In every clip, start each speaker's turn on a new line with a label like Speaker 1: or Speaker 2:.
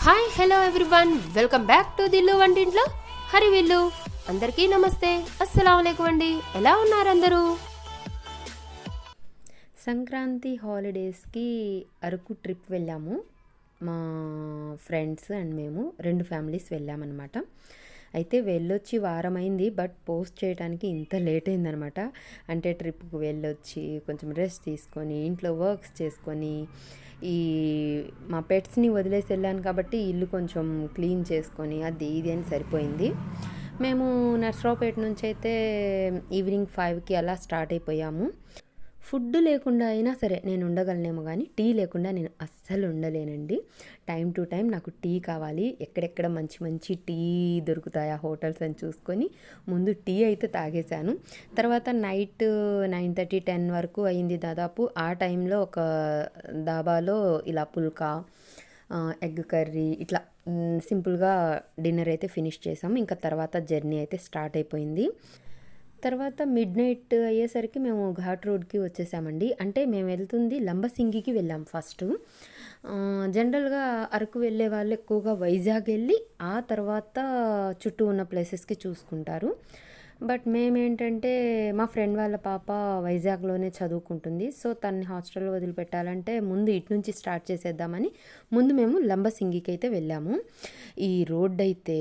Speaker 1: Hi hello everyone welcome back to Dillu వంటింట్లో హరి విల్లు అందరికీ నమస్తే అస్సలం అండి. ఎలా ఉన్నారు అందరూ?
Speaker 2: సంక్రాంతి హాలిడేస్కి అరకు ట్రిప్ వెళ్ళాము. మా ఫ్రెండ్స్ అండ్ మేము రెండు ఫ్యామిలీస్ వెళ్ళామన్నమాట. అయితే వెళ్ళొచ్చి వారమైంది బట్ పోస్ట్ చేయడానికి ఇంత లేట్ అయిందనమాట అంటే ట్రిప్కి వెళ్ళొచ్చి కొంచెం రెస్ట్ తీసుకొని ఇంట్లో వర్క్స్ చేసుకొని ఈ మా పెట్స్ని వదిలేసి వెళ్ళాను కాబట్టి ఇల్లు కొంచెం క్లీన్ చేసుకొని అది ఇది అని సరిపోయింది. మేము నర్సరావుపేట నుంచి అయితే ఈవినింగ్ ఫైవ్కి అలా స్టార్ట్ అయిపోయాము. ఫుడ్ లేకుండా అయినా సరే నేను ఉండగలనేమో కానీ టీ లేకుండా నేను అస్సలు ఉండలేనండి. టైం టు టైం నాకు టీ కావాలి. ఎక్కడెక్కడ మంచి మంచి టీ దొరుకుతాయా హోటల్స్ అని చూసుకొని ముందు టీ అయితే తాగేశాను. తర్వాత నైట్ నైన్ థర్టీ టెన్ వరకు అయింది దాదాపు. ఆ టైంలో ఒక దాబాలో ఇలా పుల్కా ఎగ్ కర్రీ ఇట్లా సింపుల్గా డిన్నర్ అయితే ఫినిష్ చేసాము ఇంకా తర్వాత జర్నీ అయితే స్టార్ట్ అయిపోయింది. తర్వాత మిడ్ నైట్ అయ్యేసరికి మేము ఘాట్ రోడ్కి వచ్చేసామండి. అంటే మేము వెళ్తుంది లంబసింగికి వెళ్ళాం ఫస్ట్. జనరల్గా అరకు వెళ్ళే వాళ్ళు ఎక్కువగా వైజాగ్ వెళ్ళి ఆ తర్వాత చుట్టూ ఉన్న ప్లేసెస్కి చూసుకుంటారు. బట్ మేమేంటంటే మా ఫ్రెండ్ వాళ్ళ పాప వైజాగ్లోనే చదువుకుంటుంది. సో తన్ని హాస్టల్లో వదిలిపెట్టాలంటే ముందు ఇటు నుంచి స్టార్ట్ చేసేద్దామని ముందు మేము లంబసింగికి అయితే వెళ్ళాము. ఈ రోడ్ అయితే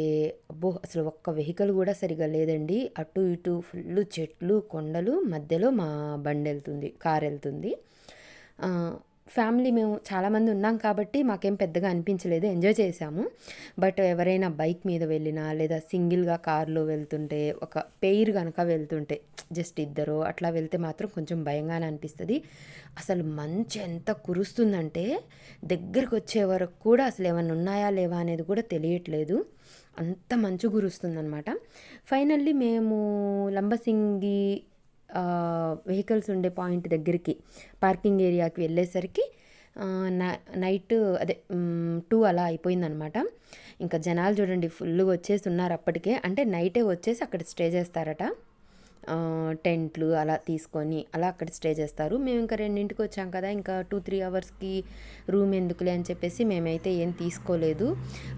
Speaker 2: అబ్బో అసలు ఒక్క వెహికల్ కూడా సరిగా లేదండి. అటు ఇటు ఫుల్ చెట్లు కొండలు మధ్యలో మా బండి వెళ్తుంది కార్ వెళ్తుంది ఫ్యామిలీ మేము చాలామంది ఉన్నాం కాబట్టి మాకేం పెద్దగా అనిపించలేదు. ఎంజాయ్ చేశాము. బట్ ఎవరైనా బైక్ మీద వెళ్ళినా లేదా సింగిల్గా కార్లో వెళ్తుంటే ఒక పెయిర్ కనుక వెళ్తుంటే జస్ట్ ఇద్దరు అట్లా వెళ్తే మాత్రం కొంచెం భయంగానే అనిపిస్తుంది. అసలు మంచి ఎంత కురుస్తుందంటే దగ్గరికి వచ్చే వరకు కూడా అసలు ఏమైనా ఉన్నాయా లేవా అనేది కూడా తెలియట్లేదు. అంత మంచు కురుస్తుందనమాట ఫైనల్లీ మేము లంబసింగి వెహికల్స్ ఉండే పాయింట్ దగ్గరికి పార్కింగ్ ఏరియాకి వెళ్ళేసరికి నైట్ అదే టూ అలా అయిపోయిందనమాట. ఇంకా జనాలు చూడండి ఫుల్గా వచ్చేసి ఉన్నారు అప్పటికే. అంటే నైటే వచ్చేసి అక్కడ స్టే చేస్తారట. టెంట్లు అలా తీసుకొని అలా అక్కడ స్టే చేస్తారు. మేము ఇంకా రెండింటికి వచ్చాం కదా ఇంకా టూ త్రీ అవర్స్కి రూమ్ ఎందుకులే అని చెప్పేసి మేమైతే ఏం తీసుకోలేదు.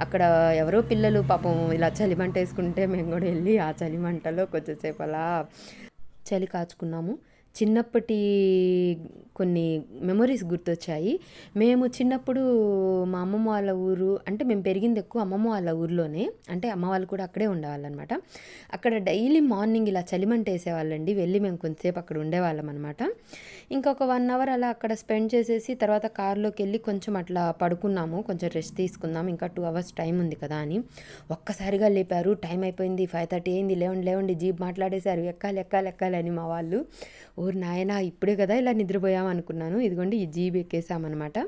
Speaker 2: అక్కడ ఎవరో పిల్లలు పాపం ఇలా చలిమంట వేసుకుంటే మేము కూడా వెళ్ళి ఆ చలిమంటలో కొంచెంసేపు అలా చలి కాచుకున్నాము. చిన్నప్పటి కొన్ని మెమొరీస్ గుర్తొచ్చాయి. మేము చిన్నప్పుడు మా అమ్మమ్మ వాళ్ళ ఊరు అంటే మేము పెరిగింది ఎక్కువ అమ్మమ్మ వాళ్ళ ఊర్లోనే అంటే అమ్మ వాళ్ళు కూడా అక్కడే ఉండేవాళ్ళనమాట. అక్కడ డైలీ మార్నింగ్ ఇలా చలిమంట వేసేవాళ్ళండి వెళ్ళి మేము కొంతసేపు అక్కడ ఉండేవాళ్ళం అనమాట ఇంకొక వన్ అవర్ అలా అక్కడ స్పెండ్ చేసేసి తర్వాత కార్లోకి వెళ్ళి కొంచెం అట్లా పడుకున్నాము కొంచెం రెస్ట్ తీసుకుందాం ఇంకా టూ అవర్స్ టైం ఉంది కదా అని. ఒక్కసారిగా లేపారు టైం అయిపోయింది ఫైవ్ థర్టీ అయింది లేవండి లేవండి జీప్ మాట్లాడేశారు ఎక్కాలి ఎక్కాలి ఎక్కాలి అని మా వాళ్ళు. ఊరు నాయన ఇప్పుడే కదా ఇలా నిద్రపోయాం అనుకున్నాను. ఇదిగోండి ఈ జీప్ ఎక్కేసామన్నమాట.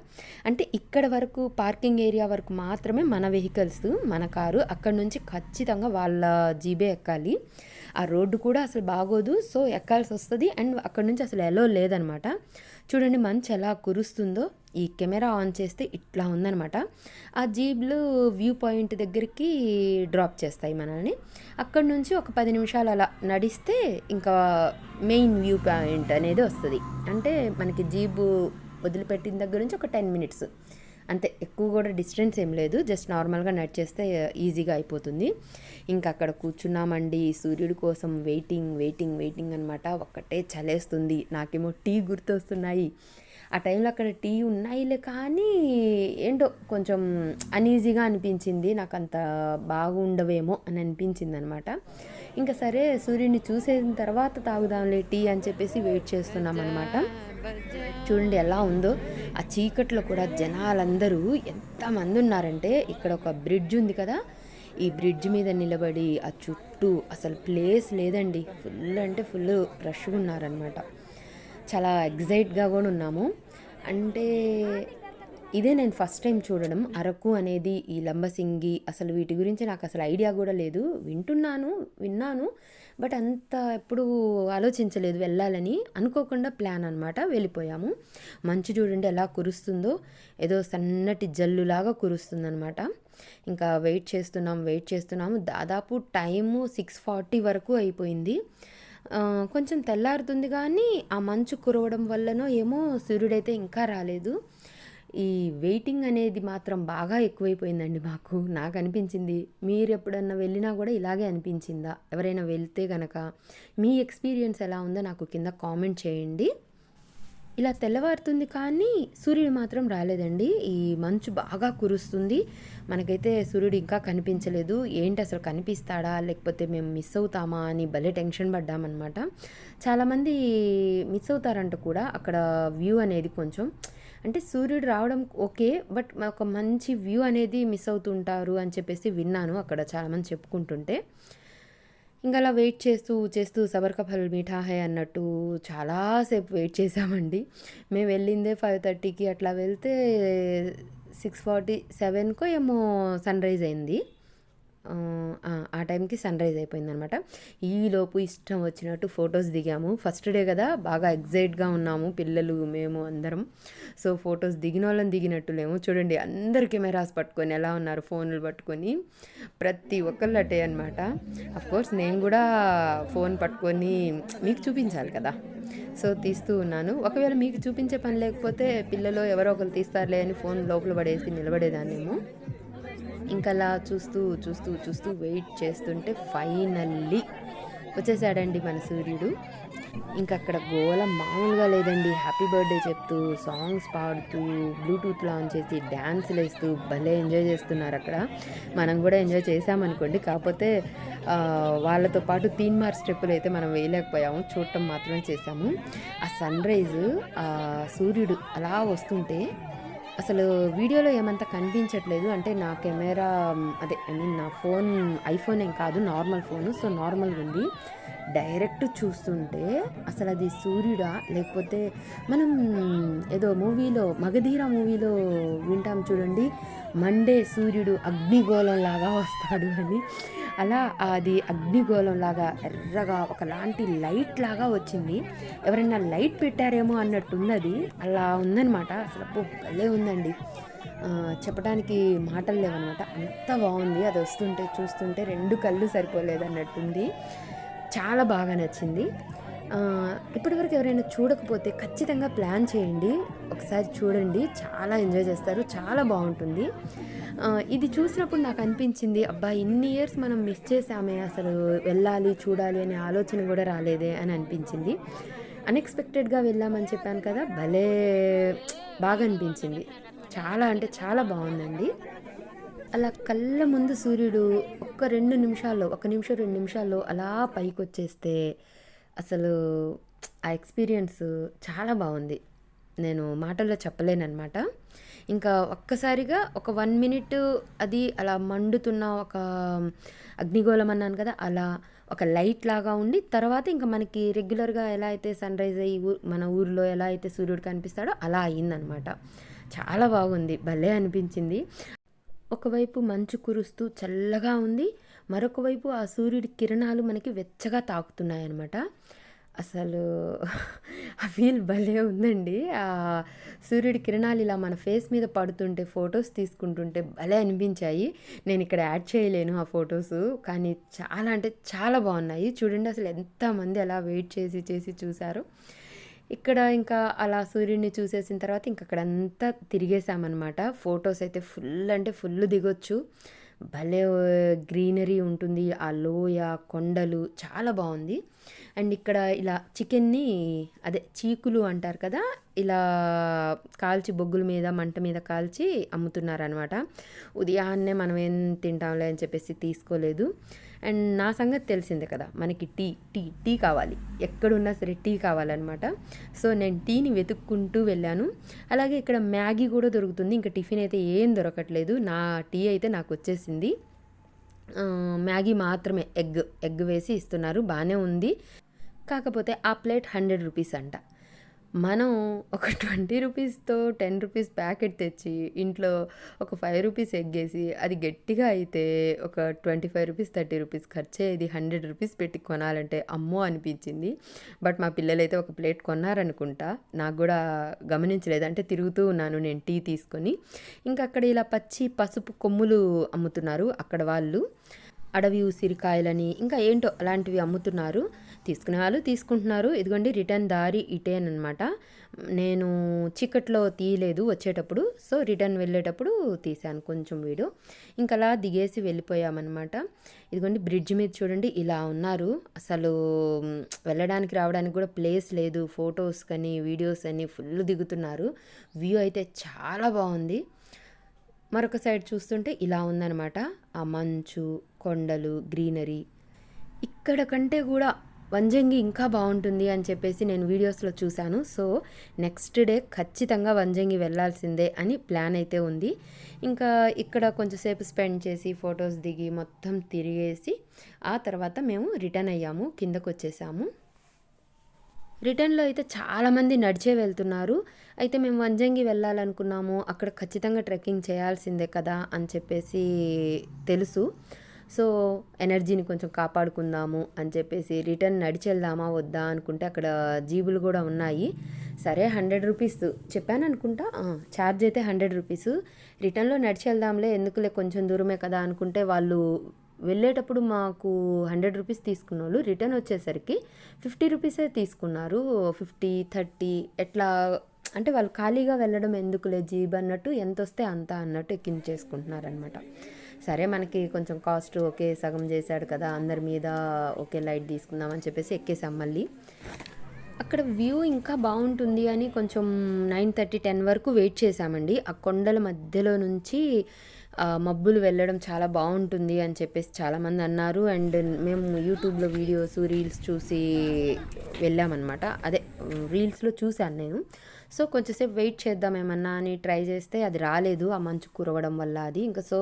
Speaker 2: అంటే ఇక్కడ వరకు పార్కింగ్ ఏరియా వరకు మాత్రమే మన వెహికల్స్ మన కారు అక్కడ నుంచి ఖచ్చితంగా వాళ్ళ జీబే ఎక్కాలి. ఆ రోడ్డు కూడా అసలు బాగోదు. సో ఎక్కాల్సి వస్తుంది అండ్ అక్కడ నుంచి అసలు ఎలో లేదనమాట. చూడండి మంచు ఎలా కురుస్తుందో. ఈ కెమెరా ఆన్ చేస్తే ఇట్లా ఉందనమాట. ఆ జీబ్లు వ్యూ పాయింట్ దగ్గరికి డ్రాప్ చేస్తాయి మనల్ని. అక్కడ నుంచి ఒక పది నిమిషాలు అలా నడిస్తే ఇంకా మెయిన్ వ్యూ పాయింట్ అనేది వస్తుంది. అంటే మనకి జీబు వదిలిపెట్టిన దగ్గర నుంచి ఒక టెన్ మినిట్స్. అంతే ఎక్కువ కూడా డిస్టెన్స్ ఏం లేదు జస్ట్ నార్మల్గా నడిచేస్తే uh, ఈజీగా అయిపోతుంది. ఇంకా అక్కడ కూర్చున్నామండి సూర్యుడి కోసం వెయిటింగ్ వెయిటింగ్ వెయిటింగ్ అనమాట ఒక్కటే చలేస్తుంది నాకేమో టీ గుర్తొస్తున్నాయి. ఆ టైంలో అక్కడ టీ ఉన్నాయిలే కానీ ఏంటో కొంచెం అనీజీగా అనిపించింది. నాకు అంత బాగుండవేమో అని అనిపించింది అనమాట ఇంకా సరే సూర్యుడిని చూసేసిన తర్వాత తాగుదాంలే టీ అని చెప్పేసి వెయిట్ చేస్తున్నాం అనమాట చూడండి ఎలా ఉందో. ఆ చీకట్లో కూడా జనాలందరూ ఎంతమంది ఉన్నారంటే ఇక్కడ ఒక బ్రిడ్జ్ ఉంది కదా. ఈ బ్రిడ్జ్ మీద నిలబడి ఆ చుట్టూ అసలు ప్లేస్ లేదండి. ఫుల్ అంటే ఫుల్ రష్గా ఉన్నారనమాట చాలా ఎగ్జైట్గా కూడా ఉన్నాము. అంటే ఇదే నేను ఫస్ట్ టైం చూడడం. అరకు అనేది ఈ లంబసింగి అసలు వీటి గురించి నాకు అసలు ఐడియా కూడా లేదు. వింటున్నాను విన్నాను. బట్ అంత ఎప్పుడు ఆలోచించలేదు వెళ్ళాలని. అనుకోకుండా ప్లాన్ అనమాట వెళ్ళిపోయాము. మంచు చూడండి ఎలా కురుస్తుందో. ఏదో సన్నటి జల్లులాగా కురుస్తుందనమాట ఇంకా వెయిట్ చేస్తున్నాం వెయిట్ చేస్తున్నాము. దాదాపు టైము సిక్స్ ఫార్టీ వరకు అయిపోయింది. కొంచెం తెల్లారుతుంది కానీ ఆ మంచు కురవడం వల్లనో ఏమో సూర్యుడైతే ఇంకా రాలేదు. ఈ వెయిటింగ్ అనేది మాత్రం బాగా ఎక్కువైపోయిందండి మాకు. నాకు అనిపించింది. మీరు ఎప్పుడన్నా వెళ్ళినా కూడా ఇలాగే అనిపించిందా? ఎవరైనా వెళ్తే గనక మీ ఎక్స్పీరియన్స్ ఎలా ఉందో నాకు కింద కామెంట్ చేయండి. ఇలా తెల్లవారుతుంది కానీ సూర్యుడు మాత్రం రాలేదండి. ఈ మంచు బాగా కురుస్తుంది. మనకైతే సూర్యుడు ఇంకా కనిపించలేదు. ఏంటి అసలు కనిపిస్తాడా? లేకపోతే మేము మిస్ అవుతామా అని భలే టెన్షన్ పడ్డామన్నమాట. చాలామంది మిస్ అవుతారంట కూడా. అక్కడ వ్యూ అనేది కొంచెం అంటే సూర్యుడు రావడం ఓకే బట్ ఒక మంచి వ్యూ అనేది మిస్ అవుతుంటారు అని చెప్పేసి విన్నాను అక్కడ చాలామంది చెప్పుకుంటుంటే. ఇంకా అలా వెయిట్ చేస్తూ చేస్తూ సబర్ ఫల్ మీఠా అన్నట్టు చాలాసేపు వెయిట్ చేసామండి. మేము వెళ్ళిందే ఫైవ్ థర్టీకి అట్లా వెళ్తే సిక్స్ ఫార్టీ సెవెన్కో ఏమో సన్ రైజ్ అయింది. ఆ, టైంకి సన్ రైజ్ అయిపోయిందనమాట. ఈలోపు ఇష్టం వచ్చినట్టు ఫొటోస్ దిగాము. ఫస్ట్ డే కదా బాగా ఎగ్జైట్గా ఉన్నాము పిల్లలు మేము అందరం. సో ఫొటోస్ దిగిన వాళ్ళని దిగినట్టు లేము చూడండి అందరు కెమెరాస్ పట్టుకొని ఎలా ఉన్నారు ఫోన్లు పట్టుకొని. ప్రతి ఒక్కళ్ళు అటే అనమాట కోర్స్ నేను కూడా ఫోన్ పట్టుకొని మీకు చూపించాలి కదా. సో తీస్తూ ఉన్నాను. ఒకవేళ మీకు చూపించే పని లేకపోతే పిల్లలు ఎవరో ఒకరు తీస్తారులే అని ఫోన్ లోపల పడేసి నిలబడేదాన్నేమో. ఇంకా అలా చూస్తూ చూస్తూ చూస్తూ వెయిట్ చేస్తుంటే ఫైనల్లీ వచ్చేసాడండి మన సూర్యుడు. ఇంకా అక్కడ గోల మామూలుగా లేదండి. హ్యాపీ బర్త్డే చెప్తూ సాంగ్స్ పాడుతూ బ్లూటూత్ ఆన్ చేసి డ్యాన్సులు వేస్తూ భలే ఎంజాయ్ చేస్తున్నారు అక్కడ. మనం కూడా ఎంజాయ్ చేసామనుకోండి కాకపోతే వాళ్ళతో పాటు తీన్ మార్ స్టెప్పులు అయితే మనం వేయలేకపోయాము. చూడటం మాత్రమే చేసాము ఆ సన్ రైజ్ సూర్యుడు అలా వస్తుంటే అసలు వీడియోలో ఏమంత కనిపించట్లేదు. అంటే నా కెమెరా అదే ఐ మీన్ నా ఫోన్ ఐఫోన్ ఏం కాదు నార్మల్ ఫోన్. సో నార్మల్ ఉంది. డైరెక్ట్ చూస్తుంటే అసలు అది సూర్యుడా? లేకపోతే మనం ఏదో మూవీలో మగధీర మూవీలో వింటాం చూడండి మండే సూర్యుడు అగ్నిగోళం లాగా వస్తాడు అని. అలా అది అగ్నిగోళం లాగా ఎర్రగా ఒకలాంటి లైట్ లాగా వచ్చింది. ఎవరైనా లైట్ పెట్టారేమో అన్నట్టున్నది. అలా ఉందన్నమాట. అసలు భలే ఉందండి. చెప్పడానికి మాటలు లేవన్నమాట. అంత బాగుంది. అది వస్తుంటే చూస్తుంటే రెండు కళ్ళు సరిపోలేదు అన్నట్టుంది చాలా బాగా నచ్చింది. ఇప్పటివరకు ఎవరైనా చూడకపోతే ఖచ్చితంగా ప్లాన్ చేయండి. ఒకసారి చూడండి. చాలా ఎంజాయ్ చేస్తారు. చాలా బాగుంటుంది. ఇది చూసినప్పుడు నాకు అనిపించింది అబ్బా ఇన్ని ఇయర్స్ మనం మిస్ చేసామే అసలు వెళ్ళాలి చూడాలి అనే ఆలోచన కూడా రాలేదే అని అనిపించింది. అన్ఎక్స్పెక్టెడ్గా వెళ్ళామని చెప్పాను కదా భలే బాగా అనిపించింది. చాలా అంటే చాలా బాగుందండి. అలా కళ్ళ ముందు సూర్యుడు ఒక్క రెండు నిమిషాల్లో ఒక నిమిషం రెండు నిమిషాల్లో అలా పైకి వచ్చేస్తే అసలు ఆ ఎక్స్పీరియన్స్ చాలా బాగుంది. నేను మాటల్లో చెప్పలేనమాట ఇంకా ఒక్కసారిగా ఒక వన్ మినిట్ అది అలా మండుతున్న ఒక అగ్నిగోళం అన్నాను కదా అలా ఒక లైట్ లాగా ఉండి తర్వాత ఇంకా మనకి రెగ్యులర్గా ఎలా అయితే సన్ రైజ్ అయ్యి ఊ- మన ఊర్లో ఎలా అయితే సూర్యుడు కనిపిస్తాడో అలా అయిందనమాట చాలా బాగుంది భలే అనిపించింది. ఒకవైపు మంచు కురుస్తూ చల్లగా ఉంది మరొక వైపు ఆ సూర్యుడి కిరణాలు మనకి వెచ్చగా తాకుతున్నాయి అన్నమాట అసలు ఆ ఫీల్ భలే ఉందండి. ఆ సూర్యుడి కిరణాలు ఇలా మన ఫేస్ మీద పడుతుంటే ఫొటోస్ తీసుకుంటుంటే భలే అనిపించాయి. నేను ఇక్కడ యాడ్ చేయలేను ఆ ఫొటోస్ కానీ చాలా అంటే చాలా బాగున్నాయి. చూడండి అసలు ఎంతమంది అలా వెయిట్ చేసి చేసి చూశారు. ఇక్కడ ఇంకా అలా సూర్యుడిని చూసేసిన తర్వాత ఇంక అక్కడంతా తిరిగేసామన్నమాట ఫొటోస్ అయితే ఫుల్ అంటే ఫుల్ దిగొచ్చు. భలే గ్రీనరీ ఉంటుంది. ఆ లోయ కొండలు చాలా బాగుంది. అండ్ ఇక్కడ ఇలా చికెన్ని అదే చీకులు అంటారు కదా ఇలా కాల్చి బొగ్గుల మీద మంట మీద కాల్చి అమ్ముతున్నారనమాట ఉదయాన్నే మనం ఏం తింటాంలే అని చెప్పేసి తీసుకోలేదు. అండ్ నా సంగతి తెలిసిందే కదా మనకి టీ టీ టీ కావాలి. ఎక్కడున్నా సరే టీ కావాలన్నమాట. సో నేను టీని వెతుక్కుంటూ వెళ్ళాను. అలాగే ఇక్కడ మ్యాగీ కూడా దొరుకుతుంది. ఇంకా టిఫిన్ అయితే ఏం దొరకట్లేదు. నా టీ అయితే నాకు వచ్చేసింది. మ్యాగీ మాత్రమే. ఎగ్ ఎగ్ వేసి ఇస్తున్నారు. బాగానే ఉంది. కాకపోతే ఆ ప్లేట్ హండ్రెడ్ రూపీస్ అంట. మనం ఒక ట్వంటీ రూపీస్తో టెన్ రూపీస్ ప్యాకెట్ తెచ్చి ఇంట్లో ఒక ఫైవ్ రూపీస్ ఎగ్గేసి అది గట్టిగా అయితే ఒక twenty five rupees thirty rupees ఖర్చే ఇది హండ్రెడ్ రూపీస్ పెట్టి కొనాలంటే అమ్మో అనిపించింది. బట్ మా పిల్లలైతే ఒక ప్లేట్ కొన్నారనుకుంటా. నాకు కూడా గమనించలేదు. అంటే తిరుగుతూ ఉన్నాను నేను టీ తీసుకొని. ఇంకా అక్కడ ఇలా పచ్చి పసుపు కొమ్ములు అమ్ముతున్నారు అక్కడ వాళ్ళు. అడవి ఉసిరికాయలని ఇంకా ఏంటో అలాంటివి అమ్ముతున్నారు. తీసుకునే వాళ్ళు తీసుకుంటున్నారు. ఇదిగోండి రిటర్న్ దారి ఇటేనమాట నేను చీకట్లో తీయలేదు వచ్చేటప్పుడు. సో రిటర్న్ వెళ్ళేటప్పుడు తీశాను కొంచెం వీడియో ఇంకా అలా దిగేసి వెళ్ళిపోయామన్నమాట. ఇదిగోండి బ్రిడ్జ్ మీద చూడండి ఇలా ఉన్నారు. అసలు వెళ్ళడానికి రావడానికి కూడా ప్లేస్ లేదు. ఫొటోస్ కానీ వీడియోస్ అని ఫుల్ దిగుతున్నారు. వ్యూ అయితే చాలా బాగుంది. మరొక సైడ్ చూస్తుంటే ఇలా ఉందన్నమాట. ఆ మంచు కొండలు గ్రీనరీ. ఇక్కడ కంటే కూడా వంజంగి ఇంకా బాగుంటుంది అని చెప్పేసి నేను వీడియోస్లో చూశాను. సో నెక్స్ట్ డే ఖచ్చితంగా వంజంగి వెళ్ళాల్సిందే అని ప్లాన్ అయితే ఉంది. ఇంకా ఇక్కడ కొంచెంసేపు స్పెండ్ చేసి ఫొటోస్ దిగి మొత్తం తిరిగేసి ఆ తర్వాత మేము రిటర్న్ అయ్యాము కిందకు వచ్చేసాము. రిటర్న్లో అయితే చాలామంది నడిచే వెళ్తున్నారు. అయితే మేము వంజంగి వెళ్ళాలనుకున్నాము అక్కడ ఖచ్చితంగా ట్రెక్కింగ్ చేయాల్సిందే కదా అని చెప్పేసి తెలుసు. సో ఎనర్జీని కొంచెం కాపాడుకుందాము అని చెప్పేసి రిటర్న్ నడిచెళ్దామా వద్దా అనుకుంటే అక్కడ జీబులు కూడా ఉన్నాయి. సరే హండ్రెడ్ రూపీస్ చెప్పాను అనుకుంటా? ఛార్జ్ అయితే హండ్రెడ్ రూపీస్. రిటర్న్లో నడిచెళ్దాంలే ఎందుకులే కొంచెం దూరమే కదా అనుకుంటే వాళ్ళు వెళ్ళేటప్పుడు మాకు హండ్రెడ్ రూపీస్ తీసుకున్న వాళ్ళు రిటర్న్ వచ్చేసరికి ఫిఫ్టీ రూపీసే తీసుకున్నారు. ఫిఫ్టీ థర్టీ ఎట్లా అంటే వాళ్ళు ఖాళీగా వెళ్ళడం ఎందుకులే జీబ్ అన్నట్టు ఎంత వస్తే అంత అన్నట్టు ఎక్కించేసుకుంటున్నారనమాట సరే మనకి కొంచెం కాస్ట్ ఓకే సగం చేశాడు కదా అందరి మీద ఓకే లైట్ తీసుకుందామని చెప్పేసి ఎక్కేసాం మళ్ళీ. అక్కడ వ్యూ ఇంకా బాగుంటుంది అని కొంచెం నైన్ థర్టీ టెన్ వరకు వెయిట్ చేసామండి ఆ కొండల మధ్యలో నుంచి మబ్బులు వెళ్ళడం చాలా బాగుంటుంది అని చెప్పేసి చాలామంది అన్నారు. అండ్ మేము యూట్యూబ్లో వీడియోస్ రీల్స్ చూసి వెళ్ళామన్నమాట. అదే రీల్స్లో చూశాను నేను. సో కొంచెంసేపు వెయిట్ చేద్దాం ఏమన్నా అని ట్రై చేస్తే అది రాలేదు. ఆ మంచు కురవడం వల్ల అది. ఇంకా సో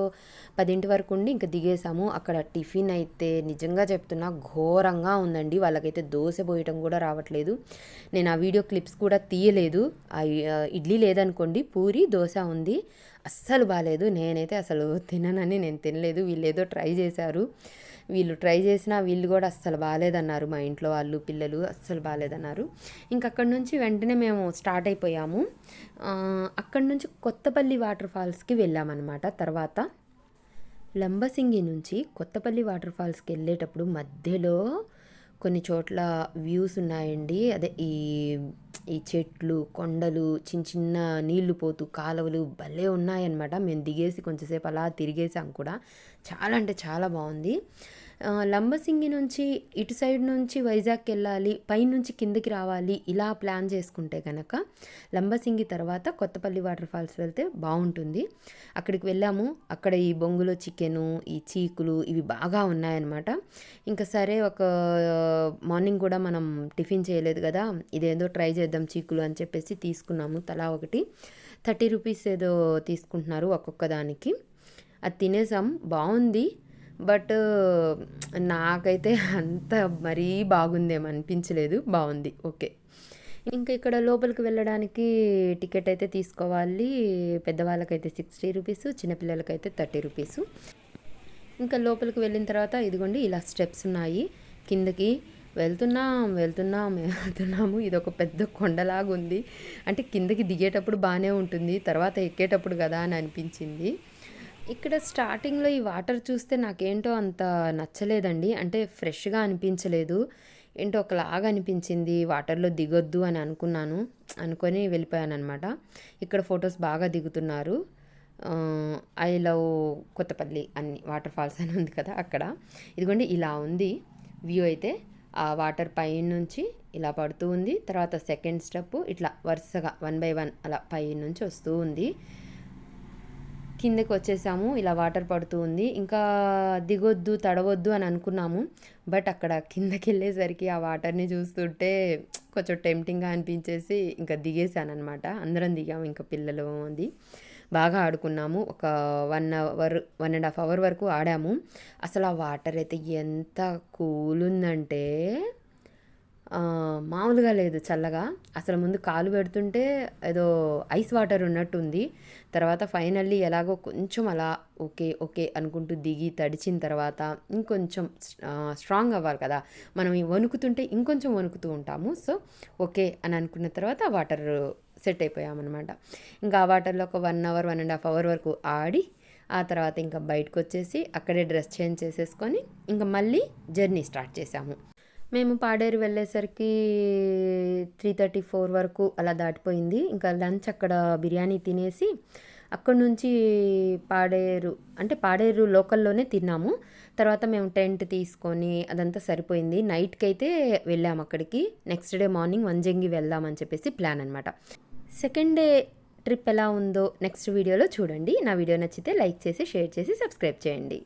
Speaker 2: పదింటి వరకు ఉండి ఇంకా దిగేసాము అక్కడ టిఫిన్ అయితే నిజంగా చెప్తున్నా ఘోరంగా ఉందండి. వాళ్ళకైతే దోశ పోయటం కూడా రావట్లేదు. నేను ఆ వీడియో క్లిప్స్ కూడా తీయలేదు. ఆ ఆ, ఇడ్లీ లేదనుకోండి పూరి దోశ ఉంది. అస్సలు బాగాలేదు నేనైతే అసలు తిననని నేను తినలేదు. వీళ్ళు ఏదో ట్రై చేశారు. వీళ్ళు ట్రై చేసినా వీళ్ళు కూడా అస్సలు బాగాలేదన్నారు మా ఇంట్లో వాళ్ళు పిల్లలు అస్సలు బాగాలేదన్నారు. ఇంక అక్కడి నుంచి వెంటనే మేము స్టార్ట్ అయిపోయాము. అక్కడి నుంచి కొత్తపల్లి వాటర్ ఫాల్స్కి వెళ్ళామన్నమాట. తర్వాత లంబసింగి నుంచి కొత్తపల్లి వాటర్ ఫాల్స్కి వెళ్ళేటప్పుడు మధ్యలో కొన్ని చోట్ల వ్యూస్ ఉన్నాయండి. అదే ఈ ఈ చెట్లు కొండలు చిన్న చిన్న నీళ్ళు పోతూ కాలువలు భలే ఉన్నాయన్నమాట. మేము దిగేసి కొంచెంసేపు అలా తిరిగేసాం కూడా. చాలా అంటే చాలా బాగుంది. లంబసింగి నుంచి ఇటు సైడ్ నుంచి వైజాగ్కి వెళ్ళాలి పైనుంచి కిందకి రావాలి ఇలా ప్లాన్ చేసుకుంటే కనుక లంబసింగి తర్వాత కొత్తపల్లి వాటర్ ఫాల్స్ వెళ్తే బాగుంటుంది. అక్కడికి వెళ్ళాము. అక్కడ ఈ బొంగులో చికెను ఈ చీకులు ఇవి బాగా ఉన్నాయన్నమాట. ఇంకా సరే ఒక మార్నింగ్ కూడా మనం టిఫిన్ చేయలేదు కదా ఇదేదో ట్రై చేద్దాం చీకులు అని చెప్పేసి తీసుకున్నాము. తలా ఒకటి. థర్టీ రూపీస్ ఏదో తీసుకుంటున్నారు ఒక్కొక్క దానికి. అది తినేసాం. బాగుంది. బట్ నాకైతే అంత మరీ బాగుందేమో అనిపించలేదు. బాగుంది. ఓకే. ఇంకా ఇక్కడ లోపలికి వెళ్ళడానికి టికెట్ అయితే తీసుకోవాలి. పెద్దవాళ్ళకైతే సిక్స్టీ రూపీస్ చిన్నపిల్లలకైతే థర్టీ రూపీస్. ఇంకా లోపలికి వెళ్ళిన తర్వాత ఇదిగోండి ఇలా స్టెప్స్ ఉన్నాయి. కిందకి వెళ్తున్నాం వెళ్తున్నాం వెళ్తున్నాము. ఇది ఒక పెద్ద కొండలాగా ఉంది అంటే కిందకి దిగేటప్పుడు బాగానే ఉంటుంది తర్వాత ఎక్కేటప్పుడు కదా అని అనిపించింది. ఇక్కడ స్టార్టింగ్లో ఈ వాటర్ చూస్తే నాకేంటో అంత నచ్చలేదండి. అంటే ఫ్రెష్గా అనిపించలేదు. ఏంటో ఒకలాగా అనిపించింది. వాటర్లో దిగొద్దు అని అనుకున్నాను. అనుకొని వెళ్ళిపోయాను అనమాట ఇక్కడ ఫొటోస్ బాగా దిగుతున్నారు. ఐ లవ్ కొత్తపల్లి అన్ని వాటర్ ఫాల్స్ అని ఉంది కదా అక్కడ. ఇదిగోండి ఇలా ఉంది. వ్యూ అయితే ఆ వాటర్ పైన నుంచి ఇలా పడుతూ ఉంది. తర్వాత సెకండ్ స్టెప్ ఇట్లా వరుసగా వన్ బై వన్ అలా పై నుంచి వస్తూ ఉంది. కిందకి వచ్చేసాము. ఇలా వాటర్ పడుతూ ఉంది. ఇంకా దిగొద్దు తడవద్దు అని అనుకున్నాము. బట్ అక్కడ కిందకి వెళ్ళేసరికి ఆ వాటర్ని చూస్తుంటే కొంచెం టెంప్టింగ్గా అనిపించేసి ఇంకా దిగేసాను అనమాట అందరం దిగాము ఇంకా పిల్లలు అది. బాగా ఆడుకున్నాము. ఒక one hour one and half hour వరకు ఆడాము. అసలు ఆ వాటర్ అయితే ఎంత కూల్ ఉందంటే మామూలుగా లేదు చల్లగా. అసలు ముందు కాలు పెడుతుంటే ఏదో ఐస్ వాటర్ ఉన్నట్టుంది. తర్వాత ఫైనల్లీ ఎలాగో కొంచెం అలా ఓకే ఓకే అనుకుంటూ దిగి తడిచిన తర్వాత ఇంకొంచెం స్ట్రాంగ్ అవ్వాలి కదా. మనం వణుకుతుంటే ఇంకొంచెం వణుకుతూ ఉంటాము. సో ఓకే అని అనుకున్న తర్వాత వాటర్ సెట్ అయిపోయామన్నమాట. ఇంకా ఆ వాటర్లో ఒక one hour one and half hour వరకు ఆడి ఆ తర్వాత ఇంకా బయటకు వచ్చేసి అక్కడే డ్రెస్ చేంజ్ చేసేసుకొని ఇంకా మళ్ళీ జర్నీ స్టార్ట్ చేసాము. మేము పాడేరు వెళ్ళేసరికి త్రీ థర్టీ ఫోర్ వరకు అలా దాటిపోయింది. ఇంకా లంచ్ అక్కడ బిర్యానీ తినేసి అక్కడ నుంచి పాడేరు అంటే పాడేరు లోకల్లోనే తిన్నాము. తర్వాత మేము టెంట్ తీసుకొని అదంతా సరిపోయింది. నైట్కి అయితే వెళ్ళాము అక్కడికి. నెక్స్ట్ డే మార్నింగ్ వంజంగి వెళ్దామని చెప్పేసి ప్లాన్ అనమాట సెకండ్ డే ట్రిప్ ఎలా ఉందో నెక్స్ట్ వీడియోలో చూడండి. నా వీడియో నచ్చితే లైక్ చేసి షేర్ చేసి సబ్స్క్రైబ్ చేయండి.